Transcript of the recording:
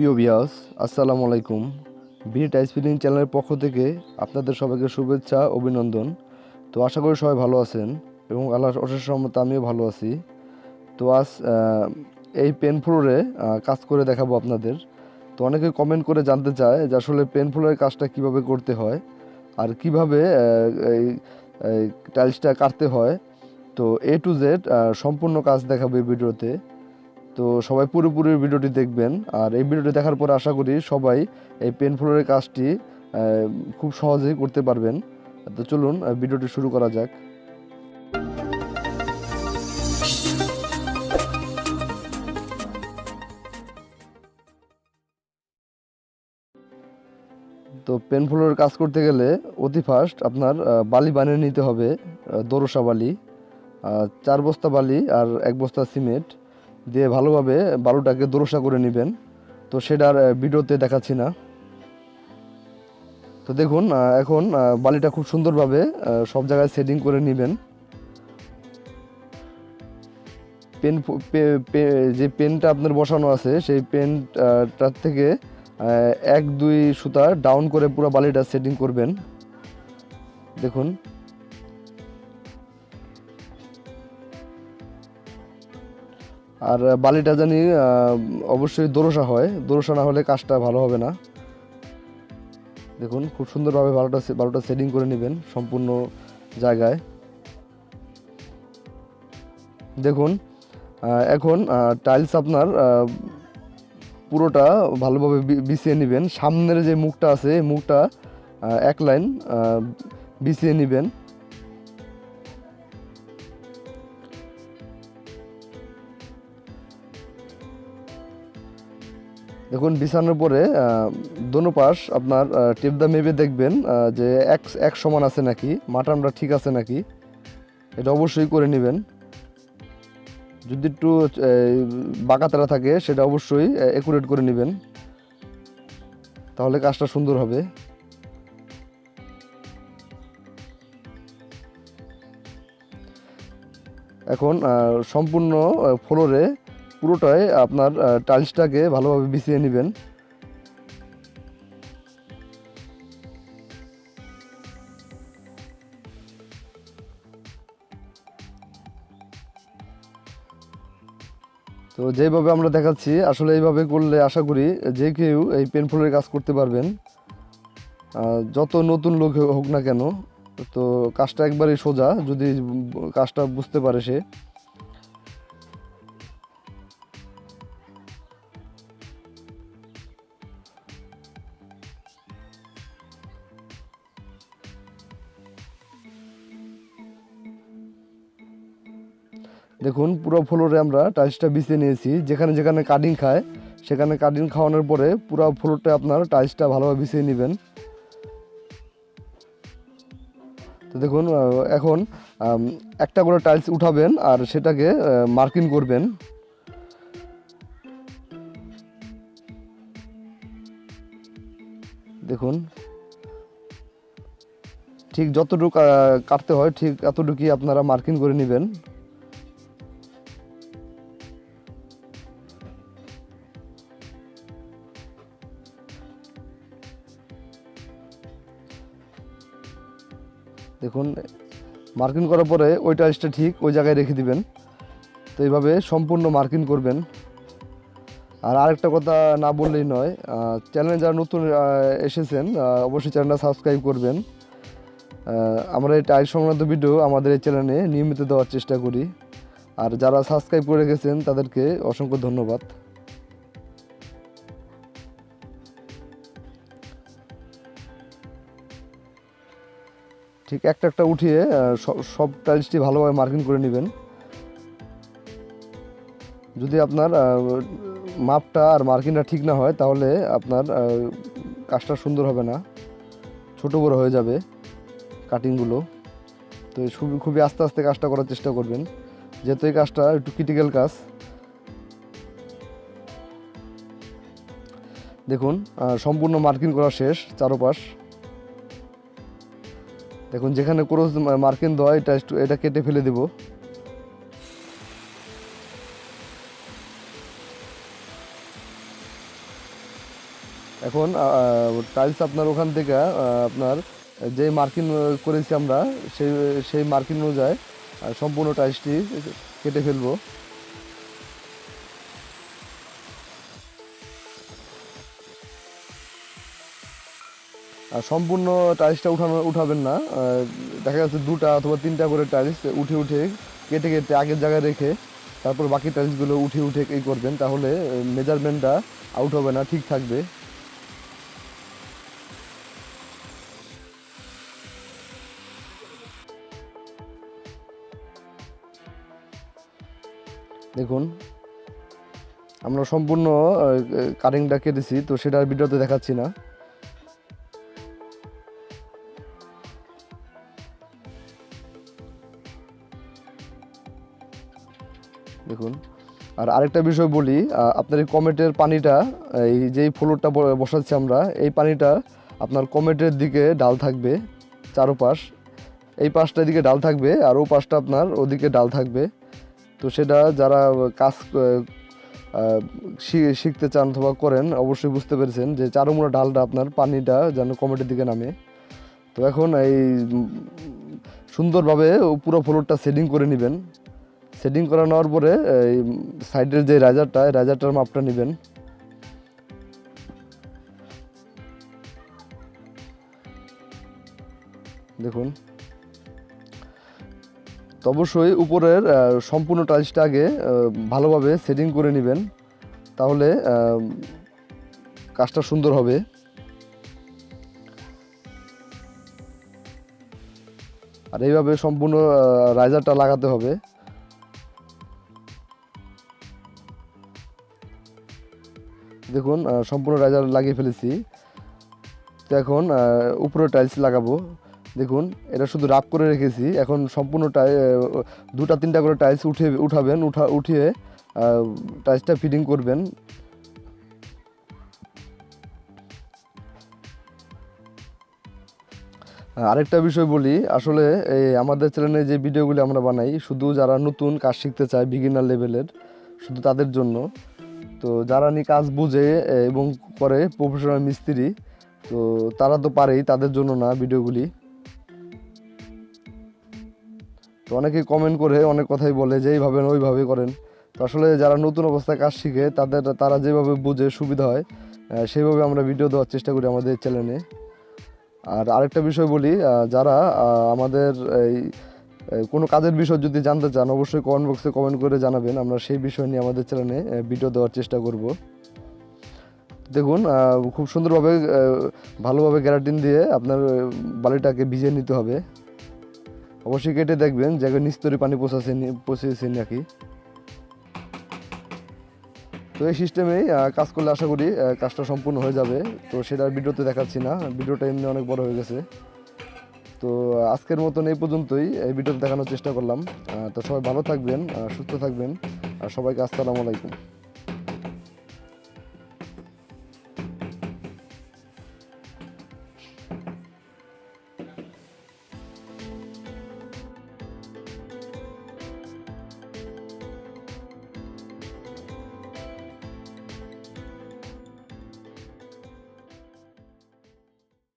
প্রিয় বিয়াস আসসালামু আলাইকুম। বি টাইস ফিলিং চ্যানেলের পক্ষ থেকে আপনাদের সবাইকে শুভেচ্ছা, অভিনন্দন। তো আশা করি সবাই ভালো আছেন এবং আল্লাহ অশেষ রহমতে আমিও ভালো আছি। তো আজ এই পেন ফ্লোরে কাজ করে দেখাবো আপনাদের। তো অনেকে কমেন্ট করে জানতে চায় যে আসলে পেন ফ্লোরের কাজটা কীভাবে করতে হয় আর কীভাবে এই টাইলসটা কাটতে হয়। তো এ টু জেড সম্পূর্ণ কাজ দেখাবো এই ভিডিওতে। তো সবাই পুরোপুরি ভিডিওটি দেখবেন। আর এই ভিডিওটি দেখার পর আশা করি সবাই এই পেন ফ্লোরের কাজটি খুব সহজেই করতে পারবেন। তো চলুন ভিডিওটি শুরু করা যাক। তো পেন ফ্লোরের কাজ করতে গেলে অতি ফার্স্ট আপনার বালি বানিয়ে নিতে হবে দোরসা বালি চার বস্তা বালি আর এক বস্তা সিমেন্ট। দিয়ে ভালোভাবে বালুটাকে দোরসা করে নেবেন। তো সেটার ভিডিওতে দেখাচ্ছি না। তো দেখুন এখন বালিটা খুব সুন্দরভাবে সব জায়গায় সেটিং করে নেবেন। পেন যে পেনটা আপনার বসানো আছে, সেই পেনটার থেকে এক, দুই সুতা ডাউন করে পুরো বালিটা সেটিং করবেন। দেখুন। আর বালিটা জানি অবশ্যই দোরসা হয়। দোরসা না হলে কাজটা ভালো হবে না। দেখুন, খুব সুন্দরভাবে বালুটা সে- বালুটা সেটিং করে নেবেন সম্পূর্ণ জায়গায়। দেখুন এখন টাইলস আপনার পুরোটা ভালোভাবে বিছিয়ে নেবেন। সামনের যে মুখটা আছে মুখটা এক লাইন বিছিয়ে নেবেন। দেখুন, বিছানোর পরে দোনো পাশ আপনার টেপ দা মেপে দেখবেন যে এক এক সমান আছে নাকি, মাটামটা ঠিক আছে নাকি, এটা অবশ্যই করে নেবেন। যদি একটু বাঁকাতারা থাকে, সেটা অবশ্যই একুরেট করে নেবেন। তাহলে কাজটা সুন্দর হবে। এখন সম্পূর্ণ ফ্লোরে পুরোটাই আপনার টাইলসটাকে ভালোভাবে বিছিয়ে নেবেন। তো যেভাবে আমরা দেখাচ্ছি, আসলে এইভাবে করলে আশা করি যে কেউ এই পেন ফ্লোরের কাজ করতে পারবেন। যত নতুন লোক হোক না কেন, তো কাজটা একবারই সোজা, যদি কাজটা বুঝতে পারে সে। দেখুন, পুরো ফ্লোরে আমরা টাইলসটা বিছিয়ে নিয়েছি। যেখানে যেখানে কাটিং খায়, সেখানে কাটিং খাওয়ানোর পরে পুরো ফ্লোরটা আপনার টাইলসটা ভালোভাবে বিছিয়ে নেবেন। তো দেখুন এখন একটা করে টাইলস উঠাবেন আর সেটাকে মার্কিং করবেন। দেখুন, ঠিক যতটুকু কাটতে হয়, ঠিক এতটুকুই আপনারা মার্কিং করে নেবেন। দেখুন মার্কিং করার পরে ওই টাইলসটা ঠিক ওই জায়গায় রেখে দিবেন। তো এইভাবে সম্পূর্ণ মার্কিং করবেন। আর আরেকটা কথা না বললেই নয় চ্যানেলে যারা নতুন এসেছেন অবশ্যই চ্যানেলটা সাবস্ক্রাইব করবেন। আমরা এই টাইল সংক্রান্ত ভিডিও আমাদের এই চ্যানেলে নিয়মিত দেওয়ার চেষ্টা করি। আর যারা সাবস্ক্রাইব করে গেছেন, তাদেরকে অসংখ্য ধন্যবাদ। ঠিক একটা একটা উঠিয়ে সব টাইলসটি ভালোভাবে মার্কিং করে নেবেন। যদি আপনার মাপটা আর মার্কিংটা ঠিক না হয়, তাহলে আপনার কাজটা সুন্দর হবে না। ছোট বড় হয়ে যাবে কাটিংগুলো। তো খুবই খুবই আস্তে আস্তে কাজটা করার চেষ্টা করবেন। যেহেতু এই কাজটা একটু ক্রিটিক্যাল কাজ। দেখুন সম্পূর্ণ মার্কিং করা শেষ, চারোপাশ। দেখুন, যেখানে ক্রস মার্কিং দেওয়া এটা এটা কেটে ফেলে দেব। এখন টাইলস আপনার ওখান থেকে আপনার যে মার্কিং করেছি আমরা, সেই সেই মার্কিং অনুযায়ী সম্পূর্ণ টাইলসটি কেটে ফেলব। সম্পূর্ণ টাইলসটা উঠানো, উঠাবেন না। দেখা যাচ্ছে দুটা অথবা তিনটা করে টাইলস উঠে উঠে, কেটে কেটে আগের জায়গায় রেখে তারপর বাকি টাইলসগুলো উঠে উঠে এই করবেন। তাহলে মেজারমেন্টটা আউট হবে না, ঠিক থাকবে। দেখুন, আমরা সম্পূর্ণ কারেন্টটা কেটেছি, তো সেটা আর ভিডিওতে দেখাচ্ছি না। দেখুন। আর আরেকটা বিষয় বলি আপনার এই কমেটের পানিটা, এই যেই ফ্লোরটা বসাচ্ছি আমরা, এই পানিটা আপনার কমেটের দিকে ডাল থাকবে, চারোপাশ। এই পাশটা এদিকে ডাল থাকবে, আর ও পাশটা আপনার ওদিকে ডাল থাকবে। তো সেটা যারা কাজ শিখতে চান অথবা করেন, অবশ্যই বুঝতে পেরেছেন যে চারোমুড়া ডালটা আপনার পানিটা যেন কমেটের দিকে নামে। তো এখন এই সুন্দরভাবে পুরো ফ্লোরটা সেটিং করে নেবেন। সেটিং করা নেওয়ার পরে, এই সাইডের যে রাজারটা রাজারটার মাপটা নেবেন। দেখুন। তো অবশ্যই উপরের সম্পূর্ণ টাইলসটা আগে ভালোভাবে সেটিং করে নেবেন। তাহলে কাজটা সুন্দর হবে। আর এইভাবে সম্পূর্ণ রাইজারটা লাগাতে হবে। দেখুন সম্পূর্ণ রাইজার লাগিয়ে ফেলেছি। তো এখন উপরে টাইলস লাগাবো। দেখুন, এটা শুধু রাপ করে রেখেছি। এখন সম্পূর্ণ টাই দুটা, তিনটা করে টাইলস উঠে, উঠাবেন, উঠা, উঠিয়ে টাইলসটা ফিটিং করবেন। আরেকটা বিষয় বলি, আসলে, এই আমাদের চ্যানেলে যে ভিডিওগুলি আমরা বানাই, শুধু যারা নতুন কাজ শিখতে চায় বিগিনার লেভেলের শুধু তাদের জন্য। তো যারা নি কাজ বুঝে এবং করে প্রফেশনাল মিস্ত্রি, তো তারা তো পারেই, তাদের জন্য না ভিডিওগুলি। তো অনেকে কমেন্ট করে, অনেক কথাই বলে যে এইভাবে ওইভাবে করেন। তো আসলে যারা নতুন অবস্থায় কাজ শিখে, তাদের, তারা যেভাবে বুঝে সুবিধা হয় সেইভাবে আমরা ভিডিও দেওয়ার চেষ্টা করি আমাদের চ্যানেলে আর আরেকটা বিষয় বলি যারা আমাদের এই কোনো কাজের বিষয় যদি জানতে চান, অবশ্যই কমেন্ট বক্সে কমেন্ট করে জানাবেন। আমরা সেই বিষয় নিয়ে আমাদের চ্যানেলে ভিডিও দেওয়ার চেষ্টা করব। দেখুন খুব সুন্দরভাবে ভালোভাবে গ্যারাটিন দিয়ে আপনার বালিটাকে ভিজিয়ে নিতে হবে। অবশ্যই কেটে দেখবেন জায়গায় নিস্তরি পানি পৌঁছাছে নি- পৌঁছেছে নাকি। তো এই সিস্টেমেই কাজ করলে আশা করি কাজটা সম্পূর্ণ হয়ে যাবে। তো সেটা ভিডিওতে দেখাচ্ছি না। ভিডিওটা এমনি অনেক বড় হয়ে গেছে। তো আজকের মতন এই পর্যন্তই। এই ভিডিওটা দেখানোর চেষ্টা করলাম। তো সবাই ভালো থাকবেন সুস্থ থাকবেন। আর সবাইকে আসসালামু আলাইকুম।